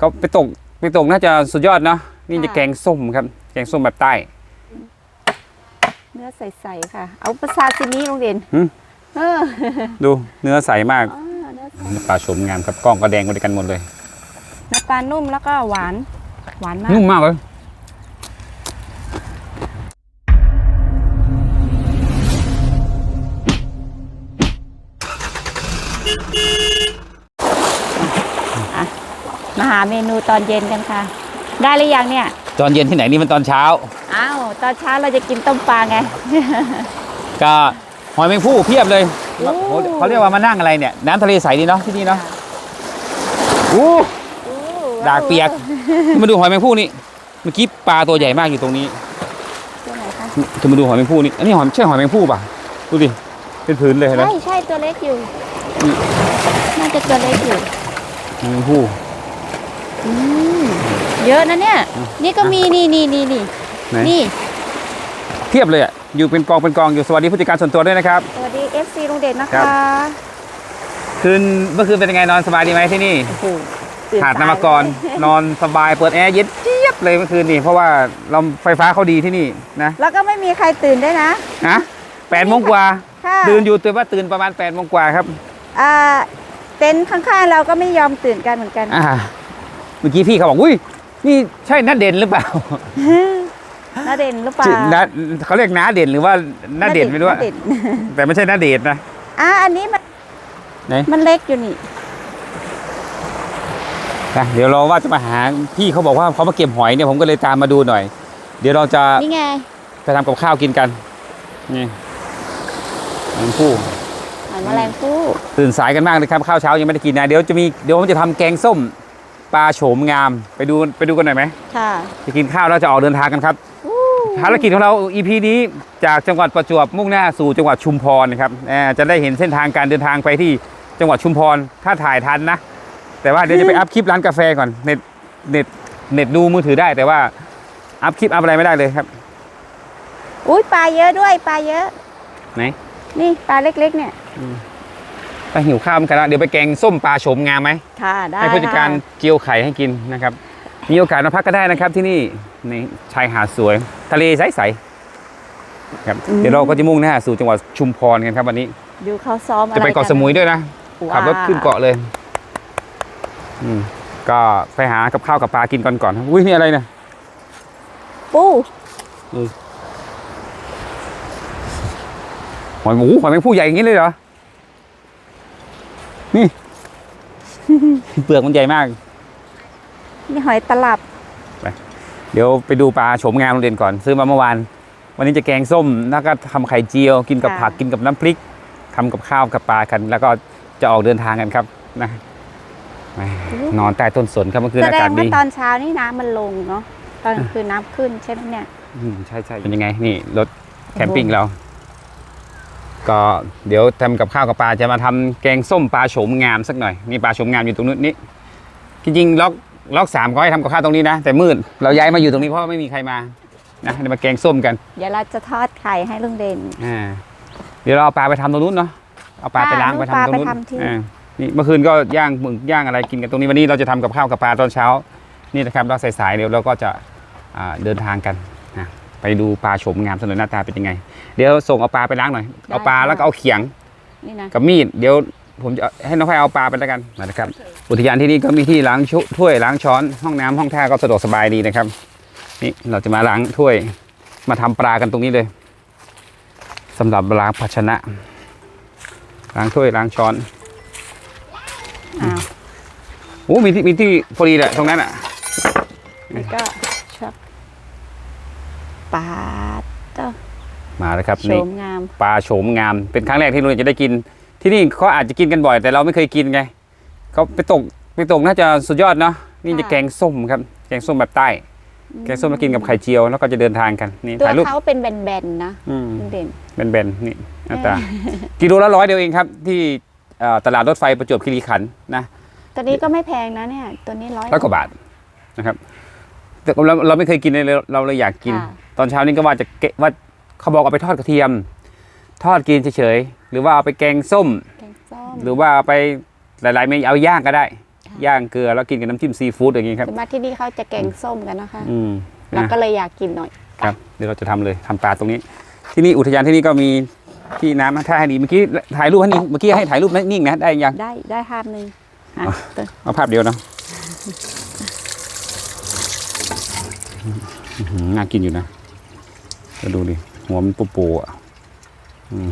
ก็ไปตกไปตกน่าจะสุดยอดเนาะนี่จะค่ะแกงส้มครับ แกงส้มแบบใต้ เนื้อใสๆค่ะ เอาประซาซิมิลงเด่นหืมเออดูเนื้อใสมากอ๋อเนื้อใสปลาชมงามครับกล้องก็แดงไปด้วยกันหมดเลยเนื้อปลานุ่มแล้วก็หวาน หวานมาก นุ่มมากเลย มาหาเมนูตอนเย็นกันค่ะ ได้หรือยังเนี่ย ตอนเย็นที่ไหนนี่มันตอนเช้า อ้าวตอนเช้าเราจะกินต้มปลาไง ก็หอยแมงผู้เพียบเลยโอ้โอ้เขาเรียกว่ามานั่งอะไรเนี่ย น้ำทะเลใสดีเนาะที่นี่เนาะอู้อู้ดากเปียกมาดูหอยแมงผู้นี่เมื่อกี้ปลาตัวใหญ่มากอยู่ตรงนี้ตัวไหนคะจะมาดูหอยแมงผู้นี่อันนี้หอยใช่หอยแมงผู้ป่ะดูดิเป็นผืนเลยเห็นไหมใช่ใช่ตัวเล็กอยู่นี่น่าจะตัวเล็กอยู่ หอยแมงผู้ อืมเยอะนะเนี่ยอืมนี่ก็มีนี่นี่นี่นี่ไหนนี่ เทียบเลยอะอยู่เป็นกองเป็นกองอยู่สวัสดีผู้จัดการส่วนตัวด้วยนะครับ สวัสดี FC ลุงเด่นนะครั คะบคืนเมื่อคืนเป็นยังไงนอนสบายดีไหมที่นี่โอ้โหตื่นหาดสยนามกรเลยนอนสบายเปิดแอร์เย็นเจี๊ยบเลยเมื่อคืนนี่เพราะว่าเราไฟฟ้าเขาดีที่นี่นะแล้วก็ไม่มีใครตื่นด้วยนะ นะแปดโมงกว่าค่ะตื่นอยู่ตื่นว่าตื่นประมาณ8ปดโมงกว่าครับอ่าเต็นท์ข้างๆเราก็ไม่ยอมตื่นกันเหมือนกัน อ่าเมื่อกี้พี่เขาบอกอุ้ยนี่ใช่นัดเด่นหรือเปล่าน้าเด่นหรือเปล่าชื่อนัดเขาเรียกน้าเด่นหรือว่าน้าเด่นไม่รู้อะน้าเด่นแต่ไม่ใช่น้าเด่นนะอะอันนี้มันไหนมันเล็กอยู่นี่นะเดี๋ยวเราว่าจะมาหาพี่เขาบอกว่าเขามาเก็บหอยเนี่ยผมก็เลยตามมาดูหน่อย เดี๋ยวเราจะนี่ไงไปทำกับข้าวกินกันนี่ทั้งคู่หอยแมลงภู่ตื่นสายกันมากเลยครับข้าวเช้ายังไม่ได้กินนะเดี๋ยวจะมีเดี๋ยวผมจะทำแกงส้ม ปลาโฉมงามไปดูไปดูกันหน่อยไหมค่ะจะกินข้าวแล้วจะออกเดินทางกันครับอู้ภารกิจของเรา EP นี้จากจังหวัดประจวบมุ่งหน้าสู่จังหวัดชุมพรนะครับอ่าจะได้เห็นเส้นทางการเดินทางไปที่จังหวัดชุมพรถ้าถ่ายทันนะ แต่ว่าเดี๋ยวจะไปอัพคลิปร้านกาแฟก่อนเน็ตเน็ตเน็ตดูมือถือได้แต่ว่าอัพคลิปอัพอะไรไม่ได้เลยครับอุ้ยปลาเยอะด้วยปลาเยอะไหนนี่ปลาเล็กๆเนี่ย ไปหิวข้าวเหมือนกันแล้วเดี๋ยวไปแกงส้มปลาโฉมงามไหมค่ะได้ให้ผู้จัดการค่ะเจียวไข่ให้กินนะครับ มีโอกาสมาพักก็ได้นะครับที่นี่ในชายหาดสวย ทะเลใสๆครับเดี๋ยวเราก็จะมุ่งหน้าสู่จังหวัดชุมพรกันครับวันนี้ดูเขาซ้อมอะไรจะไปเกาะสมุยด้วยนะขับรถขึ้นเกาะเลยอืมก็ไปหากับข้าวกับปลากินก่อนก่อนอุ้ยนี่อะไรเนี่ยปูหอยหมูหอยแมงผู้ใหญ่อย่างนี้เลยเหรอ นี่ เปลือกมันใหญ่มาก นี่หอยตลับ เดี๋ยวไปดูปลาโฉมงามโรงเรียนก่อน ซื้อมาเมื่อวาน วันนี้จะแกงส้ม แล้วก็ทำไข่เจียว กินกับค่ะผัก กินกับน้ำพริกทำกับข้าวกับปลากัน แล้วก็จะออกเดินทางกันครับนะแหมนอนใต้ต้นสนครับเมื่อคืนแสอาดกางศว่าดีตอนเช้านี่น้ำมันลงเนาะ ตอนกลางคืนน้ำขึ้นใช่ไหมเนี่ย อืมใช่ใช่เป็นยังไง นี่รถแคมปิ้งเรา ก็เดี๋ยวทำกับข้าวกับปลาจะมาทำแกงส้มปลาโฉมงามสักหน่อยนี่ปลาโฉมงามอยู่ตรงนู้นนี่จริงๆล็อกล็อกสามเขาให้ทำกับข้าวตรงนี้นะ แต่มืดเราย้ายมาอยู่ตรงนี้เพราะว่าไม่มีใครมานะเดี๋ยวมาแกงส้มกันเดี๋ยวเราจะทอดไข่ให้ลุงเด่นอ่าเดี๋ยวเราเอาปลาไปทำตรงนู้นเนาะเอาปลาค่ะไปล้างไปทำตรงนู้นเอาปลาไปทำที่อ่านี่เมื่อคืนก็ย่างหมึกย่างอะไรกินกันตรงนี้วันนี้เราจะทำกับข้าวกับปลาตอนเช้า นี่นะครับเราสายๆเดี๋ยวเราก็จะอ่าเดินทางกันนะ ไปดูปลาโฉมงามสนนหน้าตาเป็นยังไง เดี๋ยวส่งเอาปลาไปล้างหน่อยเอาปลาแล้วก็เอาเขียงนี่นะกับมีดเดี๋ยวผมจะให้น้องแพรเอาปลาไปแล้วกันนะครับ อุทยานที่นี่ก็มีที่ล้างชุถ้วยล้างช้อนห้องน้ำห้องท่าก็สะดวกสบายดีนะครับ นี่เราจะมาล้างถ้วยมาทำปลากันตรงนี้เลยสำหรับล้างภาชนะล้างถ้วยล้างช้อนอ้าวโอ้มีที่มีที่พอดีแหละตรงนั้นอะนี่ก็ชัก ปลาเต้ามาแล้วครับโฉนี่มงาม ปลาโฉมงามเป็นครั้งแรกที่เราจะได้กิน ที่นี่เขาอาจจะกินกันบ่อย แต่เราไม่เคยกินไงเขาไปตกไปตกน่าจะสุดยอดเนาะนี่จะแกงส้มครับแกงส้มแบบใต้ แกงส้มมากินกับไข่เจียวแล้วก็จะเดินทางกันนี่ตัวถ่ายรูปเขาเป็นแบนๆนะอืมลุงเด่น แบนๆนี่หน้าตา กิโลละร้อยเดียวเองครับ ที่เอ่อตลาดรถไฟประจวบคีรีขันธ์นะตัวนี้ก็ไม่แพงนะเนี่ย ตัวนี้ร้อยร้อยกว่าบาทนะครับ แต่เราเราไม่เคยกินเลยเราเลยอยากกิน ค่ะ ตอนเช้านี้ก็ว่าจะเกะว่าเขาบอกเอาไปทอดกระเทียม ทอดกินเฉยๆ หรือว่าเอาไปแกงส้ม แกงส้ม หรือว่าเอาไปหลายๆเมนูเอาย่างก็ได้ย่างเกลือแล้วกินกับน้ำจิ้มซีฟู้ดอย่างงี้ครับ ส่วนมากที่นี่เขาจะแกงส้มกันนะคะอืมเรานะก็เลยอยากกินหน่อยครับ เดี๋ยวเราจะทำเลยทำปลาตรงนี้ ที่นี่อุทยานที่นี่ก็มีที่น้ำถ้าให้ดีเมื่อกี้ถ่ายรูปให้นิ่งเมื่อกี้ให้ถ่ายรูปนิ่งนะได้ยัง ได้ได้ภาพหนึ่งอะเติมเอาภาพเดียวเนาะอื้อหือ น่ากินอยู่นะก็ดูดิ หัวมันปูปูๆอะอืม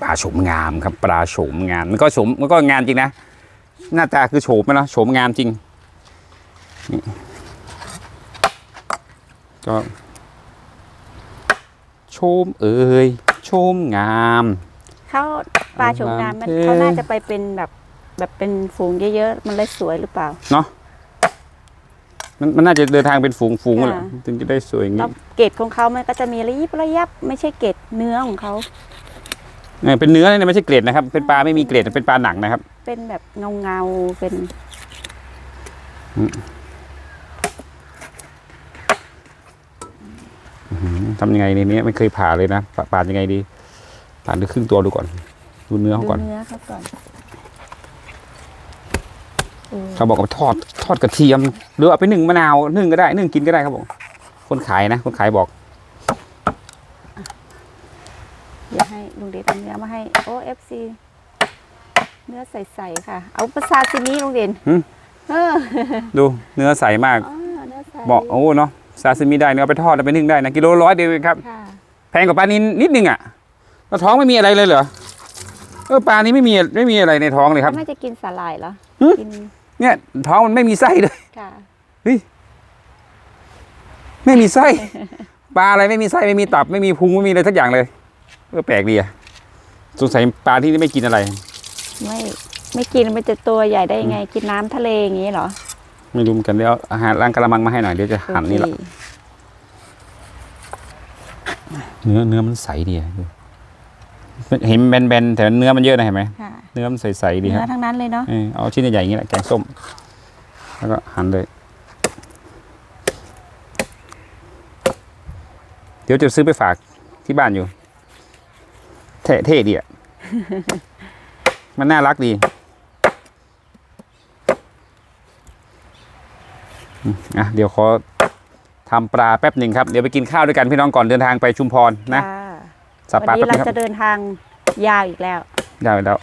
ปลาโฉมงามครับ ปลาโฉมงามมันก็โฉมมันก็งามจริงนะหน้าตาคือโฉมนะโฉมงามจริงนี่ก็โฉมเอ่ยโฉมงามเขาปลาโฉมงามมันโอเคเขาน่าจะไปเป็นแบบแบบเป็นฝูงเยอะๆมันเลยสวยหรือเปล่าเนาะ มันมันน่าจะเดินทางเป็นฝูงฝูงๆแหละค่ะถึงจะได้สวยอย่างแล้นี้วเกล็ดของเขามันก็จะมีระยิบระยับไม่ใช่เกล็ดเนื้อของเขาเออเป็นเนื้อเนี่ยไม่ใช่เกล็ดนะครับ เป็นปลาไม่มีเกล็ดเป็นปลาหนังนะครับ เป็นแบบเงาเงาๆเป็นทำยังไงในนี้ไม่เคยผ่าเลยนะผ่าผ่ายังไงดีผ่าดูครึ่งตัวดูก่อน ดูเนื้อเขาดูก่อน เนื้อเขาก่อน เออเขาบอกว่าทอดทอดกระเทียม หรือเอาไปนึ่งมะนาวนึ่งก็ได้นึ่งกินก็ได้ครับผมคนขายนะ คนขายบอกเดี๋ยวให้ลุงเดชเอาเนื้อมาให้โอ้เอฟซีเนื้อใสๆค่ะ เอาภาษาซินี้ลุงเด่นหืมเออดูเนื้อใสมากอ๋อเนื้อใสบอกโอ้เนาะซาซิมิได้เนื้อเอาไปทอดเอาไปนึ่งได้นะกิโลร้อยเดียวเองครับค่ะแพงกว่าปลานินนิดนึงอะแล้วท้องไม่มีอะไรเลยเหรอเออปลานี้ไม่มีไม่มีอะไรในท้องเลยครับเขาไม่จะกินสาหร่ายเหรอหืมกิน เนี่ยท้องมันไม่มีไส้เลยค่ะไม่มีไส้ปลาอะไรไม่มีไส้ไม่มีตับ ไม่มีพุงไม่มีอะไรสักอย่างเลยเออแปลกดีอะสงสัยปลาที่นี่ไม่กินอะไร ไม่ไม่กินมันจะตัวใหญ่ได้ยังไง กินน้ำทะเลอย่างนี้เหรอ ไม่รู้เหมือนกันเดี๋ยวเอาอาหารล้างกระมังมาให้หน่อยเดี๋ยวจะหั่นนี่แหละโอเคเนื้อเนื้อมันใสดีอะดูเห็นแบนๆแต่เนื้อมันเยอะนะเห็นไหมค่ะเนื้อมันใสๆดีเนื้คอรับทั้งนั้นเลยเนาะเออเอาชิ้นใหญ่ๆอย่างนี้แหละแกงส้ม แล้วก็หั่นเลย เดี๋ยวจะซื้อไปฝากที่บ้านอยู่เท่เท่ดีอะมันน่ารักดีอืมอะเดี๋ยวขอทำปลาแป๊บหนึ่งครับ เดี๋ยวไปกินข้าวด้วยกันพี่น้องก่อนเดินทางไปชุมพรนะ ค่ะสับปลาวันนี้แป๊บนึเรางคจะรับเดินทางยาวอีกแล้วได้แล้ว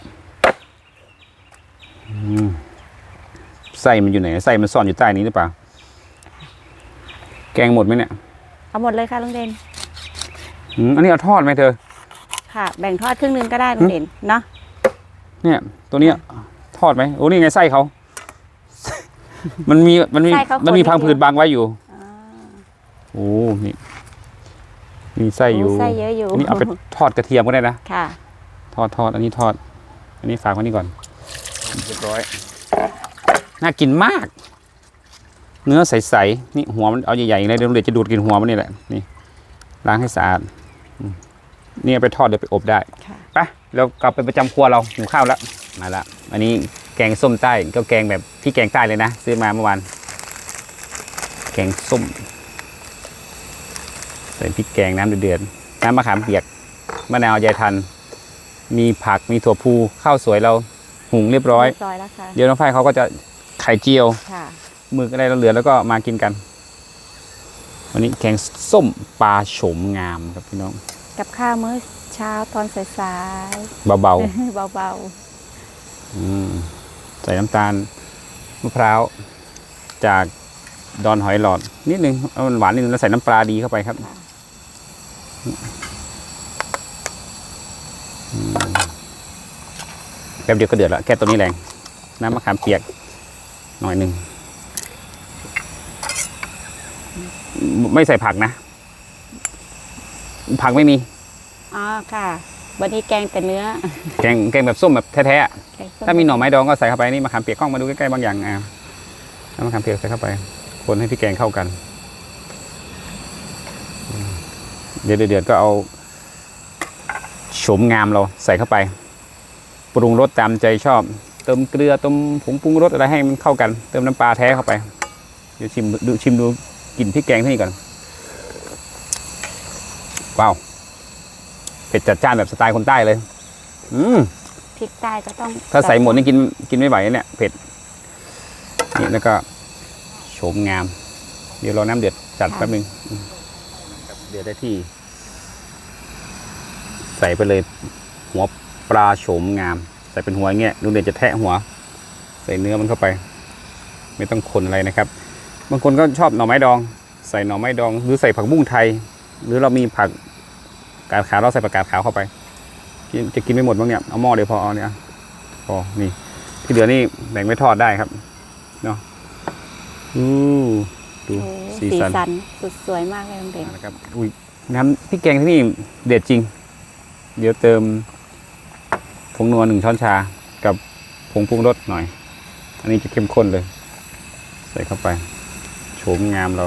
อืมไส้มันอยู่ไหนไส้มันซ่อนอยู่ใต้นี้หรือเปล่า แกงหมดไหมเนี่ยเอาหมดเลยค่ะลุงเด่นอืมอันนี้เอาทอดไหมเธอ ค่ะ แบ่งทอดครึ่งหนึงก็ได้ลุงเด่นเนาะเนี่ย ตัวเนี้ยทอดไหมโอ้นี่ไงไส้เขา มันมีมันมีไส้เขามันมีคนพังเดียวผืดบังไว้อยู่อ่าโอ้นี่ มีไส้อยู่โไส้เยอะอยู่อันนี้เอาไปทอดกระเทียมก็ได้นะค่ะ ทอดทอดอันนี้ทอด อันนี้ฝากไว้นี่ก่อนเรียบร้อยน่ากินมาก เนื้อใสๆนี่หัวมันเอาใหญ่ๆเลยเดี๋ยวโรงเรียนจะดูดกินหัวมันนี่แหละนี่ล้างให้สะอาดอืมนี่เอาไปทอดเดี๋ยวไปอบได้ค่ะไปเรากลับไปประจำครัวเราหิวข้าวแล้วมาละอันนี้แกงส้มใต้ก็แกงแบบพี่แกงใต้เลยนะ ซื้อมาเมื่อวานแกงส้ม ใส่พริกแกงน้ำเดือดๆน้ำมะขามเปียกมะนาวยายทัน มีผักมีถั่วพูข้าวสวยเราหุงเรียบร้อย เรียบร้อยแล้วค่ะเดี๋ยวน้องฝ้ายเขาก็จะไข่เจียวค่ะหมึกอะไรเราเหลือแล้วก็มากินกัน วันนี้แกงส้มปลาโฉมงามครับพี่น้อง กับข้าวมื้อเช้าตอนสายเบาๆเบาๆอืมใส่น้ำตาลมะพร้าวจากดอนหอยหลอดนิดนึงเอามันหวานนิดนึงแล้วใส่น้ำปลาดีเข้าไปครับอืม แป๊บเดียวก็เดือดแล้ว แค่ตัวนี้แรง น้ำมะขามเปียก หน่อยหนึ่ง ไม่ใส่ผักนะ ผักไม่มีๆอ๋อค่ะ วันนี้แกงแต่เนื้อ แกงแกงแบบส้มแบบแท้ๆอะแกงส้ถ้ามีหน่อไม้ดองก็ใส่เข้าไปนี่มะขามเปียกกล้องมาดูใกล้ๆบางอย่างอะน้ำมะขามเปียกใส่เข้าไป คนให้พี่แกงเข้ากันอืม เดือดเดือดๆก็เอาโฉมงามเราใส่เข้าไป ปรุงรสตามใจชอบ เติมเกลือเติมผงปรุงรสอะไรให้มันเข้ากัน เติมน้ำปลาแท้เข้าไป เดี๋ยวชิมดูชิมดูกลิ่นพริกแกงที่นี่ก่อนว้าวเผ็ดจัดจ้านแบบสไตล์คนใต้เลย อืมพริกใต้ก็ต้อง ถ้าใส่หมดนี่กินกินไม่ไหวเนี่ยเผ็ดนี่แล้วก็โฉมงาม เดี๋ยวรอน้ำเดือดจัดแป๊บนึงอืมครับเดือดได้ที่ ใส่ไปเลยหัวปลาโฉมงาม ใส่เป็นหัวอย่างเงี้ยลุงเด่นจะแทะหัว ใส่เนื้อมันเข้าไป ไม่ต้องคนอะไรนะครับ บางคนก็ชอบหน่อไม้ดอง ใส่หน่อไม้ดอง หรือใส่ผักบุ้งไทย หรือเรามีผักกาดขาวเราใส่ผักกาดขาวเข้าไปกินจะกินไม่หมดบ้างเนี่ยเอาหม้อเดียวพอเอาเนี่ยพอนี่ที่เหลือนี่แบ่งไว้ทอดได้ครับเนาะอู้ดูโอ้สีสีสันสันสุดสวยมากเลยลุงเด่นนะครับอุ้ยน้ำพริกแกงที่นี่เด็ดจริง เดี๋ยวเติมผงนัวหนึ่งช้อนชา กับผงปรุงรสหน่อย อันนี้จะเข้มข้นเลย ใส่เข้าไป โฉมงามเรา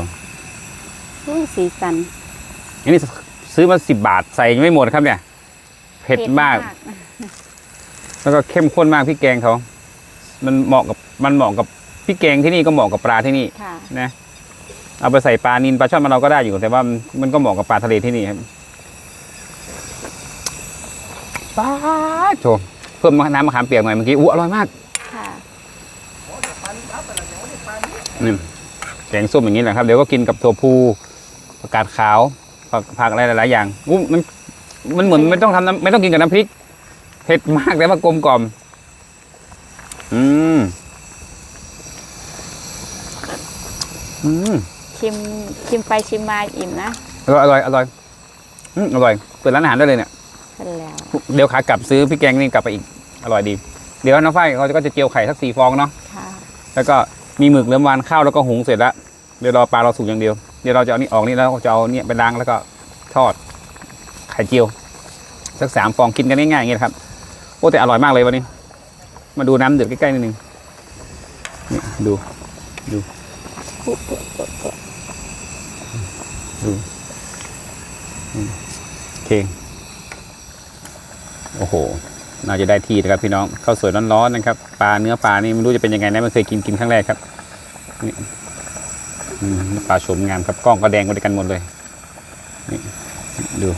โอ้สีสัน อันนี้ซื้อมาสิบบาทใส่ยังไม่หมดครับเนี่ย เผ็ดมาก แล้วก็เข้มข้นมากพริกแกงเขา มันเหมาะกับมันเหมาะกับพริกแกงที่นี่ก็เหมาะกับปลาที่นี่ค่ะนะ เอาไปใส่ปลานินปลาช่อนมานเราก็ได้อยู่แต่ว่ามันมันก็เหมาะกับปลาทะเลที่นี่ครับ ปลาโถเพิ่มน้ำมะขามเปียกหน่อยเมื่อกี้อู้อร่อยมากค่ะนี่แกงส้มอย่างนี้แหละครับ เดี๋ยวก็กินกับถั่วพูผักกาดขาวผักผักอะไรหลายๆอย่างอู้มัน มันเหมือนไม่ต้องทำน้ำไม่ต้องกินกับน้ำพริกเผ็ดมากแต่ว่ากลมกล่อม อืมอืมชิมชิมไปชิมมาอิ่มนะอร่อยอร่อยอร่อยอืมอร่อยเปิดร้านอาหารได้เลยเนี่ย เสร็จแล้ว เดี๋ยวขากลับซื้อพริกแกงนี่กลับไปอีกอร่อยดี เดี๋ยวน้องฝ้ายเขาก็จะเจียวไข่สักสี่ฟองเนาะค่ะแล้วก็มีหมึกเหลือมวานข้าวแล้วก็หุงเสร็จแล้วเดี๋ยวรอปลาเราสุกอย่างเดียวเดี๋ยวเราจะเอานี่ออกนี่แล้วก็จะเอาเนี่ยไปล้างแล้วก็ทอดไข่เจียว สักสามฟองกินกันง่ายๆอย่างเงี้ยครับโอ้แต่อร่อยมากเลยวันนี้ มาดูน้ำเดือดใกล้ๆนิดนึงนี่ดูดูดูอืมโอเค โอ้โห น่าจะได้ที่นะครับพี่น้องข้าวสวยร้อนๆนะครับปลาเนื้อปลานี่ไม่รู้จะเป็นยังไงนะไม่เคยกินกินครั้งแรกครับนี่ปลาโฉมงามครับกล้องก็แดงไปด้วยกันหมดเลยนี่ดู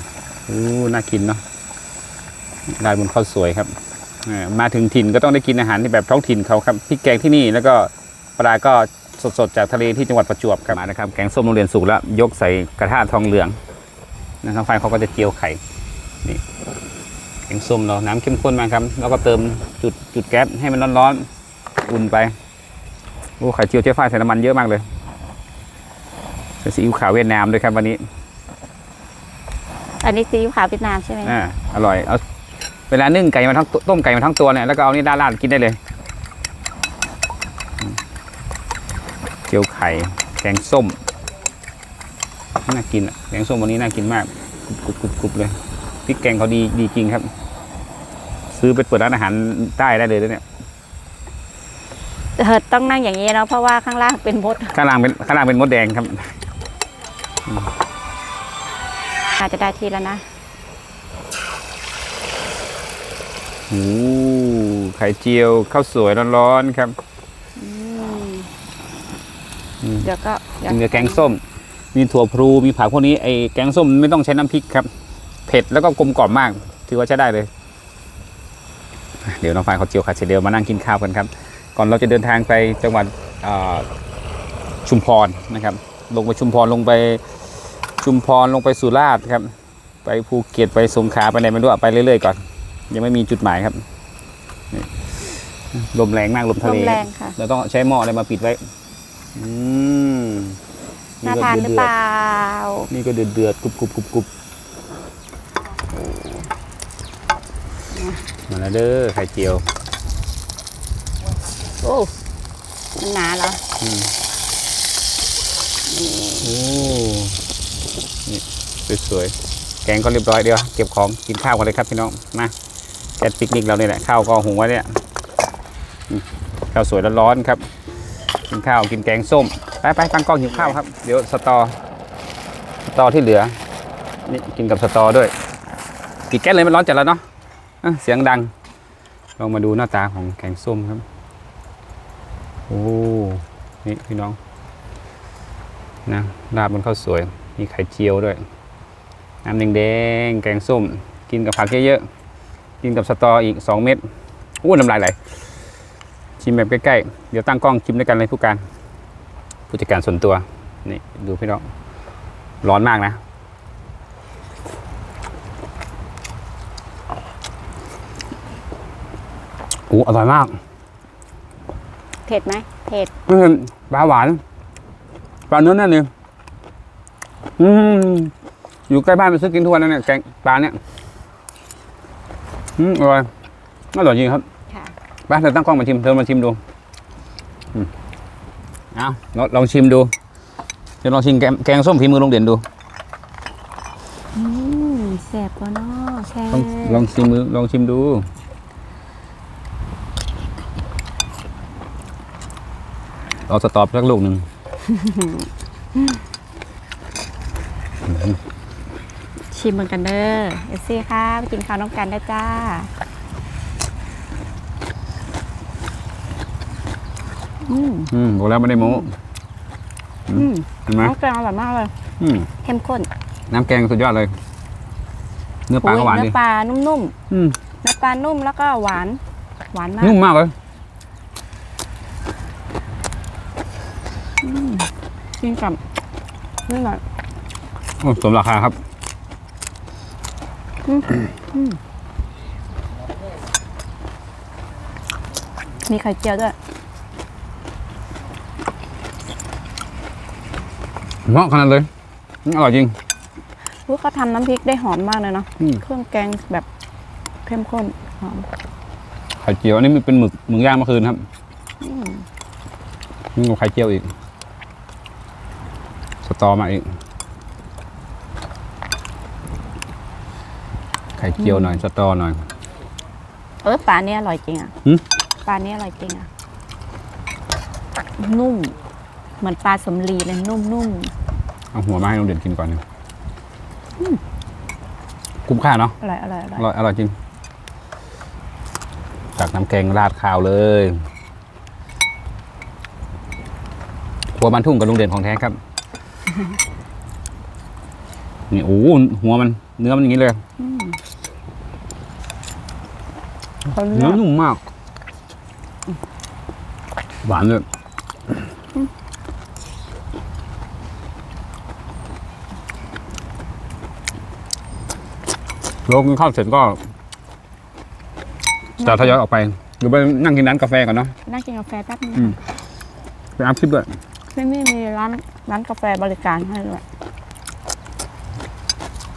อู้น่ากินเนาะได้บนข้าวสวยครับมาถึงถิ่นก็ต้องได้กินอาหารที่แบบท้องถิ่นเขาครับพริกแกงที่นี่แล้วก็ปลาก็สดๆจากทะเลที่จังหวัดประจวบครับมานะครับแกงส้มโรงเรียนสุกแล้วยกใส่กระทะทองเหลืองนะครับไฟเขาก็จะเจียวไข่นี่ แกงส้มเราน้ำเข้มข้นมากครับ แล้วก็เติมจุดจุดแก๊สให้มันร้อนๆอุ่นไปโอ้ไข่เจียวเจ๊ฝ้ายใส่น้ำมันเยอะมากเลยใส่ซีอิ๊วขาวเวียดนามด้วยครับวันนี้ อันนี้ซีอิ๊วขาวเวียดนามใช่ไหมอ่าอร่อยเอาเวลานึ่งไก่มาทั้งต้มไก่มาทั้งตัวเนี่ยแล้วก็เอานี่ราดๆกินได้เลยอืมเจียวไข่แกงส้มน่ากินอะแกงส้มวันนี้น่ากินมากกรุบกรุบกรุบเลย พริกแกงเขาดีดีจริงครับ ซื้อไปเปิดร้านอาหารใต้ได้เลยนะเนี่ยเออต้องนั่งอย่างนี้เนาะเพราะว่าข้างล่างเป็นมดข้างล่างเป็นข้างล่างเป็นมดแดงครับ อาจจะได้ทีแล้วนะโอ้ไข่เจียวข้าวสวยร้อนๆครับอืมอืมเดี๋ยวก็เดี๋ยวกินกับแกงส้ม มีถั่วพลูมีผักพวกนี้ไอ้แกงส้มไม่ต้องใช้น้ำพริกครับ เผ็ดแล้วก็กลมกล่อมมาก ถือว่าใช้ได้เลย เดี๋ยวน้องฟายเขาเจียวไข่เสร็จเดียวมานั่งกินข้าวกันครับ ก่อนเราจะเดินทางไปจังหวัดเอ่อชุมพรนะครับ ลงไปชุมพรลงไปชุมพรลงไปสุราษฎร์ครับ ไปภูเก็ตไปสงขลาไปไหนไม่รู้อะไปเรื่อยๆก่อน ยังไม่มีจุดหมายครับนี่ลมแรงมากลมลทะเลมคแรรับงค่ะเราต้องใช้หม้ออะไรมาปิดไว้ อืมน่าทานหรือเปล่า นี่ก็เดือดเดือดกรุบกรุบกรุบกรุบ มาแล้วเด้อไข่เจียว โอ้มันหนาเหรออืมโอ้นี่สวยๆแกงก็เรียบร้อยเดียว เก็บของกินข้าวกันเลยครับพี่น้อง มาแกนปิกนิกเราเนี่ยแหละ ข้าวก็หุงไว้เนี่ยอืมข้าวสวยร้อนๆครับ กินข้าวกินแกงส้ม ไปไปตั้งกล้องหิวข้าวครับ เดี๋ยวสตอ สตอที่เหลือ นี่กินกับสตอด้วย กี่แก๊สเลยมันร้อนจัดแล้วเนาะอะ เสียงดัง ลองมาดูหน้าตาของแกงส้มครับ โอ้นี่พี่น้องนะราดบนข้าวสวย มีไข่เจียวด้วย น้ำแดงๆแกงส้ม กินกับผักเยอะๆ กินกับสตออีก 2 เม็ดอู้น้ำลายไหลชิมแบบใกล้ๆ เดี๋ยวตั้งกล้องชิมด้วยกันเลยผู้การ ผู้จัดการส่วนตัว นี่ ดูพี่น้อง ร้อนมากนะ อ้อร่อยมากเผ็ดไหมเผ็ดอืมปลาหวานปลาเนื้อแน่นเลยอืมอยู่ใกล้บ้านไปซื้อกินทุกวันนั่นเนี่ยแกงปลาเนี่ยอืมอร่อยอร่อยจริงครับค่ะไปเธอตั้งกล้องมาชิมเธอมาชิมดูอืมเอาลองลองชิมดูเดี๋ยวลองชิมแกงแกงส้มฝีมือลงเด่นดูอืมแซ่บกว่าเนาะแซ่ลองลองชิมมือลองชิมดู เอาสตอปสักลูกหนึ่งชิมเหมือนกันเด้อเอฟซี่ค่ะไปกินข้าวน้องกันได้จ้า อืมอืมบอกแล้วไม่ได้โม้อืมเห็นไหมน้องแกงอร่อยมากเลยอืมเข้มข้น น้ำแกงสุดยอดเลย เนื้อปลาก็หวานเนื้ดิอปลานุ่มอืมๆเนื้อปลานุ่มแล้วก็หวาน หวานมาก นุ่มมากเลย กินกับนี่หน่อยโอ้สมราคาครับมีไข่เจียวด้วยเหมาะขนาดเลยอืมอร่อยจริงพวกเขาทำน้ำพริกได้หอมมากเลยเนาะอืมเครื่องแกงแบบเข้มข้นหอมไข่เจียวอันนี้มันเป็นหมึกหมึกย่างเมื่อคืนครับนี่กับไข่เจียวอีก สตอมาอีก ไข่เจียวหน่อย สตอหน่อย เออปลาเนี้ยอร่อยจริงอะหืมปลาเนี้ยอร่อยจริงอะ นุ่ม เหมือนปลาสำลีเลยนุ่มเอาหัวมาให้น้องเด่นกินก่อนหนึ่งคุ้มค่าเนาะ ๆ อร่อยอร่อยอร่อยอร่อยอร่อยจริงตักน้ำแกงราดข้าวเลยครัวบ้านทุ่งกับลุงเด่นของแท้ครับ นี่โอ้โหหัวมัน เนื้อมันอย่างนี้เลยเขาเนื้เนื้ออนุ่มมาก หวานเลยโลกินข้าวเสร็จก็จะทยอยออกไปหรือไปนั่งกินร้านกาแฟก่อนเนาะนั่งกินกาแฟแป๊บนึงอืมไปอัพคลิปด้วยที่นี่มีร้าน ร้านกาแฟบริการให้ด้วย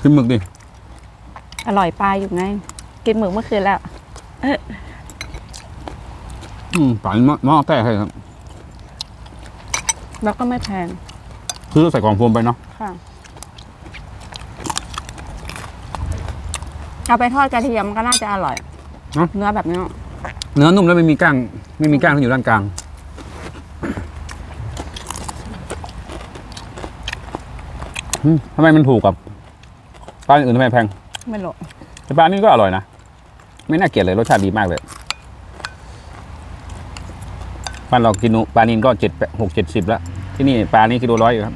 ขึ้นหมึกดิ อร่อยปลาอยู่ไง กินหมึกเมื่อคืนแล้วอืมป่านหม้อหม้อแต้ให้ครับ แล้วก็ไม่แพง คือใส่กล่องโฟมไปเนาะ ค่ะ เอาไปทอดกระเทียมก็น่าจะอร่อย เนื้อแบบนี้ เนื้อนุ่มแล้วไม่มีก้าง ไม่มีก้างที่อยู่ด้านกลาง อืมทำไมมันถูกกับปลาอื่นทำไมแพงไม่หลแต่ปลานี่ก็อร่อยนะ ไม่น่าเกลียดเลยรสชาติดีมากเลยบ้านเรากินนูปลานินก็เจ็ดหกเจ็ดสิบแล้ว ที่นี่ปลานี่กิโลร้อยอยู่ครับ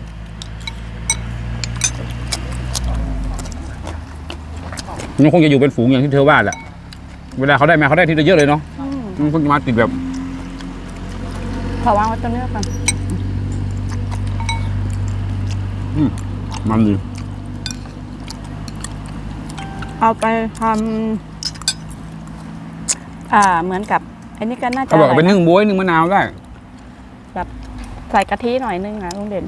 มันคงจะอยู่เป็นฝูงอย่างที่เธอว่าแหละ เวลาเขาได้มาเขาได้ทีละเยอะเลยเนาะมันคงจะมาติดแบบ ขอวางไว้ตรงนี้ก่อนมั นดีเอาไปทำอ่าเหมือนกับ อันนี้ก็น่าจะเขาบอกเอาะไปไรนะนึ่งบ๊วยนึ่งมะนาวได้ใส่กะทิหน่อยนึงนะลุงเด่น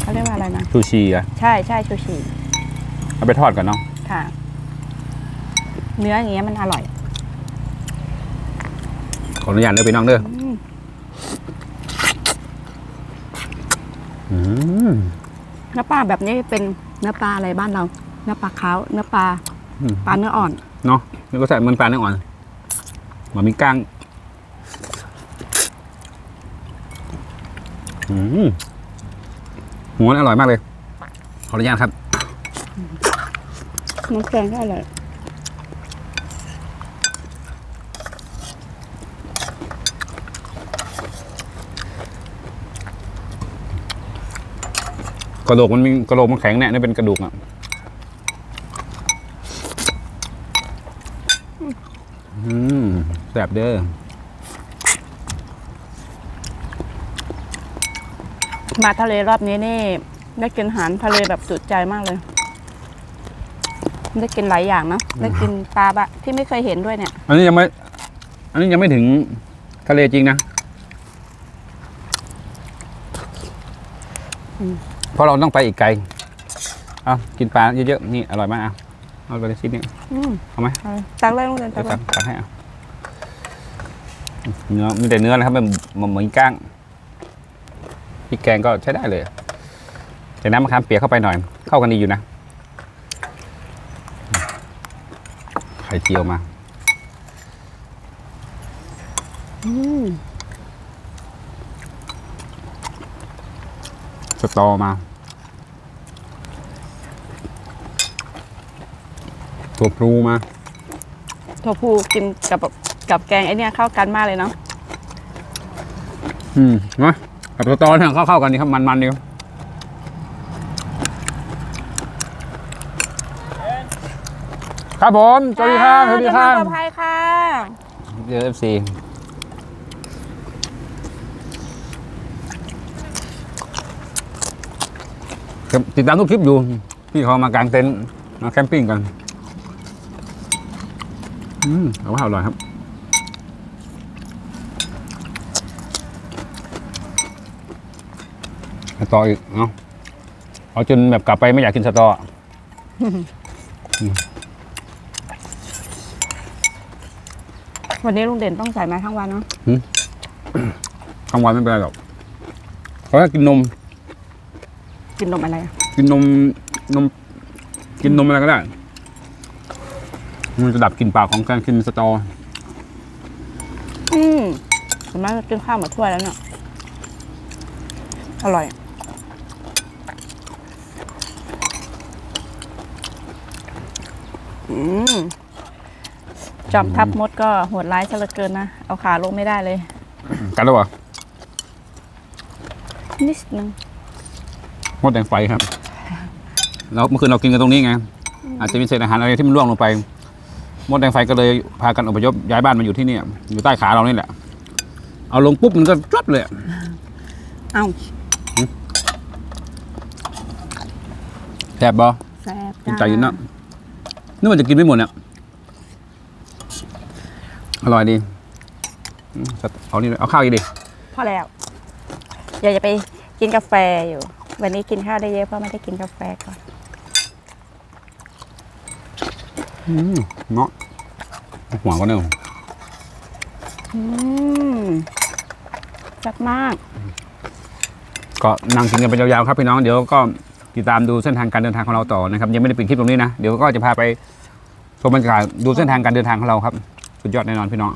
เขาเรียกว่าอะไรนะ ชูชีอะใช่ใช่ชูชี เอาไปทอดก่อนเนาะค่ะ เนื้ออย่างเงี้ยมันอร่อยขออนุญาตเด้อไปน้องเด้ออืมอืม เนื้อปลาแบบนี้เป็นเนื้อปลาอะไรบ้านเรา เนื้อปลาขาวเนื้อปลาอืมปลาเนื้ออ่อน เนาะนี่ก็ใส่มันปลาเนื้ออ่อนเหมันมีก้าง อืมหัวนี่อร่อยมากเลย ขออนุญาตครับ น้ำแกงก็อร่อย กระดูกมันมีกระโหลกมันแข็งแน่นี่เป็นกระดูกอะอืมแสบเด้อมาทะเลรอบนี้นี่ได้กินอาหารทะเลแบบจุดใจมากเลย ได้กินหลายอย่างเนาะได้กินปลาบะที่ไม่เคยเห็นด้วยเนี่ย อันนี้ยังไม่ อันนี้ยังไม่ถึงทะเลจริงนะ เพราะเราต้องไปอีกไกลเอากินปลาเยอะๆนี่อร่อยมากเอาเอาไปเลยชิ้นนี้อืมเอาไหมเอาตักเลยโรงเรียนตัเดี๋ยกวเลตัยกตักให้เอาเนื้อมีแต่เนื้อนะครับมันมันเหมือนก้างพริกแกงก็ใช้ได้เลยใส่น้ำมะขามเปียกเข้าไปหน่อย เข้ากันดีอยู่นะไข่เจียวมาอืม ตอมา ตัวพลูมา ถั่วพูกินกับกับแกงไอเนี่ยเข้ากันมากเลยเนาะอืมเนาะกับสตอเนี่ยเข้าเข้ากันดีครับ มันๆดีครับผมสวัสดีครับสวัสดีครับเดินทางปลอดภัยค่ะ เจอเอฟซี ติดตามทุกคลิปอยู่ พี่เขามากางเต็นท์มาแคมปิ้งกันอืมเอาว่าอร่อยครับสตออีกเนาะเอาจนแบบกลับไปไม่อยากกินสตออะวันนี้ลุงเด่นต้องใส่มาทั้งวันเนาะทั้งวันไม่เป็นไรหรอกเขาแค่กินนม กินนมอะไรอะ กินนมนม กินนมอะไรก็ได้ มันจะดับกลิ่นปากของการกินสตอ อืมผมน่าจะกินข้าวหมาถ้วยแล้วเนี่ย อร่อย อืม จอมทับมดก็โหดร้ายซะเหลือเกินนะ เอาขาลงไม่ได้เลย กันแล้วเหรอนิดนึงมดแดงไฟครับ แล้วเมื่อคืนเรากินกันตรงนี้ไง อาจจะมีเศษอาหารอะไรที่มันร่วงลงไป มดแดงไฟก็เลยพากันอพยพย้ายบ้านมาอยู่ที่เนี่ยอยู่ใต้ขาเรานี่แหละ เอาลงปุ๊บมันก็จัดเลยอะเอ้าแสบบอแซ่บกินใจยินนะนึกว่าจะกินไม่หมดเนี่ยอร่อยดีอืมเอานี่เลยเอาข้าวอีกดิ พอแล้วอยากจะไปกินกาแฟอยู่ วันนี้กินข้าวได้เยอะเพราะไม่ได้กินกาแฟก่อน อืม เนาะหัวก็เนื้ออืมแซ่บมาก ก็นั่งกินกันไปยาวๆครับพี่น้องเดี๋ยวก็ติดตามดูเส้นทางการเดินทางของเราต่อนะครับ ยังไม่ได้ปิดคลิปตรงนี้นะ เดี๋ยวก็จะพาไปชมบรรยากาศดูเส้นทางการเดินทางของเราครับ สุดยอดแน่นอนพี่น้อง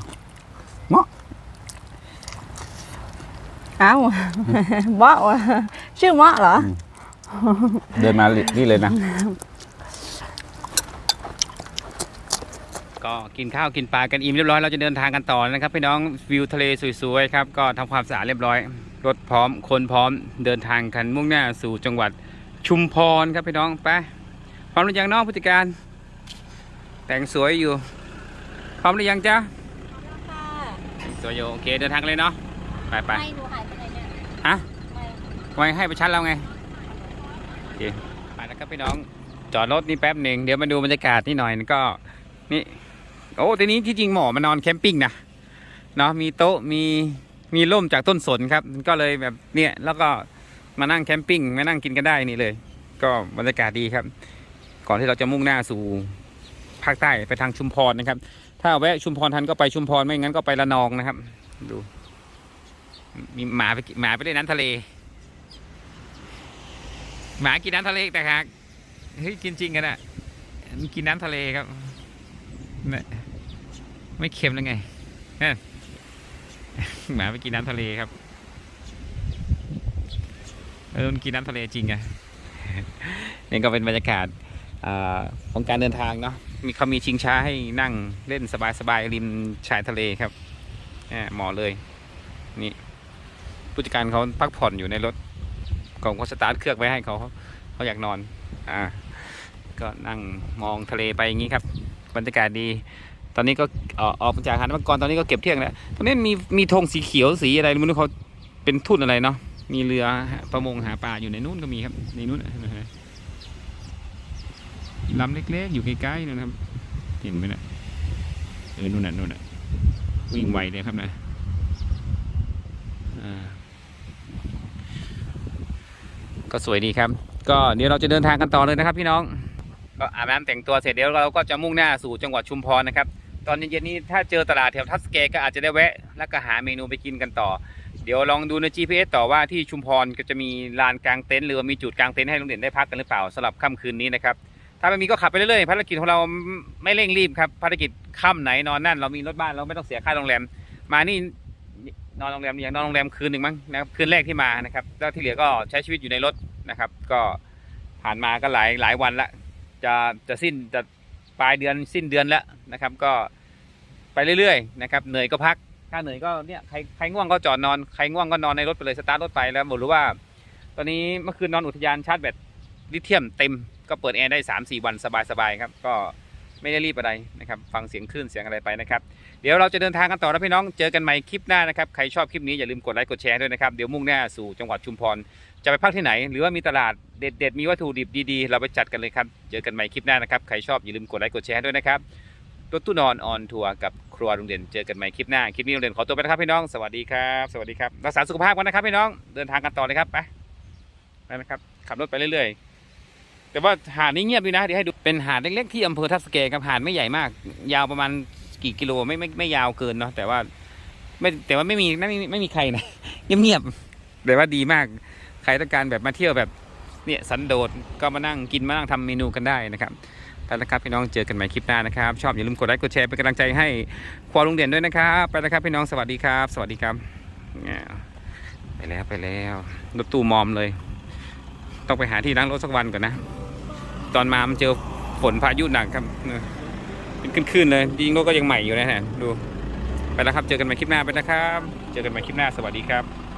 เอ้าเมาะวะชื่อเมาะเหรอ เดินมานี่เลยนะ ก็กินข้าวกินปลากันอิ่มเรียบร้อยเราจะเดินทางกันต่อนะครับพี่น้องวิวทะเลสวยๆครับก็ทำความสะอาดเรียบร้อย รถพร้อมคนพร้อมเดินทางกันมุ่งหน้าสู่จังหวัดชุมพรครับพี่น้องไปพร้อมหรือยังน้องผู้จัดการ แต่งสวยอยู่ พร้อมหรือยังจ๊ะสวยอยู่โอเคเดินทางเลยเนาะไปไปไม่ดูหายไปไหนเนี่ยฮะไม่ทำไมให้ไปชัดแล้วไงโอเคไปแล้วครับพี่น้องจอดรถนี่แป๊บหนึ่งเดี๋ยวมาดูบรรยากาศนี่หน่อยก็นี่โอ้ทีนี้ที่จริงหมอมานอนแคมปิ้งนะเนาะมีโต๊ะมีมีร่มจากต้นสนครับ ก็เลยแบบเนี่ยแล้วก็มานั่งแคมปิ้งมานั่งกินกันได้นี่เลย ก็บรรยากาศดีครับ ก่อนที่เราจะมุ่งหน้าสู่ภาคใต้ไปทางชุมพรนะครับ ถ้าแวะชุมพรทันก็ไปชุมพรไม่งั้นก็ไประนองนะครับ ดู มีหมาไปกินหมาไปเล่นน้ำทะเล หมากินน้ำทะเลแต่หากเฮ้ยกินจริงกันอะกินน้ำทะเลครับเนี่ย ไม่เค็มแล้วไงหมาไปกินน้ำทะเลครับเออกินน้ำทะเลจริงไงนี่ก็เป็นบรรยากาศอของการเดินทางเนาะมีเขามีชิงช้าให้นั่งเล่นสบายๆริมชายทะเลครับอ่าเหมาะเลยนี่ผู้จัดการเขาพักผ่อนอยู่ในรถของเขาสตาร์ทเครื่องไว้ให้เขาเขาอยากนอนอ่าก็นั่งมองทะเลไปอย่างนี้ครับบรรยากาศดี ตอนนี้ก็ออกจากหาดมังกรตอนนี้ก็เก็บเที่ยงแล้วตอนนี้มีมีธงสีเขียวสีอะไรไม่รู้เขาเป็นทุ่นอะไรเนาะมีเรือประมงหาปลาอยู่ในนู้นก็มีครับในนู้นนะฮะลำเล็กๆ อยู่ใกล้ๆนู่นครับ เห็นไหมนะเออนู่นน่ะนู่นน่ะวิ่งไวเลยครับนะก็สวยดีครับ ก็เดี๋ยวเราจะเดินทางกันต่อเลยนะครับพี่น้อง ก็อาบน้ำแต่งตัวเสร็จเดี๋ยวเราก็จะมุ่งหน้าสู่จังหวัดชุมพรนะครับ ตอนเย็นๆนี้ถ้าเจอตลาดแถวทัสเกก็อาจจะได้แวะ แล้วก็หาเมนูไปกินกันต่อ เดี๋ยวลองดูใน GPS ต่อว่าที่ชุมพรก็จะมีลานกลางเต็นท์หรือว่ามีจุดกลางเต็นท์ให้โรงเรียนได้พักกันหรือเปล่าสำหรับค่ำคืนนี้นะครับถ้าไม่มีก็ขับไปเรื่อยๆภารกิจของเราไม่เร่งรีบครับภารกิจค่ำไหนนอนนั่นเรามีรถบ้านเราไม่ต้องเสียค่าโรงแรม มานี่นอนโรงแรมอย่างนอนโรงแรมคืนหนึ่งมั้งนะครับคืนแรกที่มานะครับแล้วที่เหลือก็ใช้ชีวิตอยู่ในรถนะครับ ก็ผ่านมาก็หลายหลายวันละ จะจะสิ้นจะปลายเดือนสิ้นเดือนแล้วนะครับ ก็ไปเรื่อยๆนะครับเหนื่อยก็พักถ้าเหนื่อยก็เนี่ยใครใครง่วงก็จอดนอนใครง่วงก็นอนในรถไปเลยสตาร์ทรถไปแล้วบอกรู้ว่า ตอนนี้เมื่อคืนนอนอุทยานชาร์จแบตลิเธียมเต็มก็เปิดแอร์ได้ 3-4 วันสบายๆครับก็ไม่ได้รีบอะไรนะครับ ฟังเสียงคลื่นเสียงอะไรไปนะครับ เดี๋ยวเราจะเดินทางกันต่อนะพี่น้อง เจอกันใหม่คลิปหน้านะครับ ใครชอบคลิปนี้อย่าลืมกดไลค์กดแชร์ด้วยนะครับ เดี๋ยวมุ่งหน้าสู่จังหวัดชุมพร จะไปพักที่ไหน หรือว่ามีตลาดเด็ดๆ มีวัตถุดิบดีๆ เราไปจัดกันเลยครับ เจอกันใหม่คลิปหน้านะครับ ใครชอบอย่าลืมกดไลค์กดแชร์ด้วยนะครับรถตู้นอนออนทัวร์กับครัวโรงเรียนเจอกันใหม่คลิปหน้า คลิปนี้โรงเรียนขอตัวไปนะครับพี่น้อง สวัสดีครับ สวัสดีครับ รักษาสุขภาพกันนะครับพี่น้อง เดินทางกันต่อเลยครับ ไป ไปนะครับ ขับรถไปเรื่อยๆ แต่ว่าหาดนี้เงียบดีนะ เดี๋ยวให้ดู เป็นหาดเล็กๆที่อำเภอทับสแกครับ หาดไม่ใหญ่มาก ยาวประมาณกี่กิโล ไม่ไม่ไม่ยาวเกินเนาะ แต่ว่า ไม่แต่ว่าไม่มีไม่มีไม่มีใครนะ เงียบๆ แต่ว่าดีมาก ใครต้องการแบบมาเที่ยวแบบเนี่ยสันโดษก็มานั่งกินมานั่งทำเมนูกันได้นะครับไปแล้วครับพี่น้องเจอกันใหม่คลิปหน้านะครับ ชอบอย่าลืมกดไลค์กดแชร์เป็นกำลังใจให้ครัวลุงเด่นด้วยนะครับไปแล้วครับพี่น้องสวัสดีครับ สวัสดีครับไปแล้วไปแล้วรถตู้มอมเลย ต้องไปหาที่ล้างรถสักวันก่อนนะ ตอนมามันเจอฝนพายุหนักครับเป็นขึ้นๆเลยจริงรถก็ยังใหม่อยู่นะฮะดูไปแล้วครับเจอกันใหม่คลิปหน้าไปนะครับ เจอกันใหม่คลิปหน้าสวัสดีครับ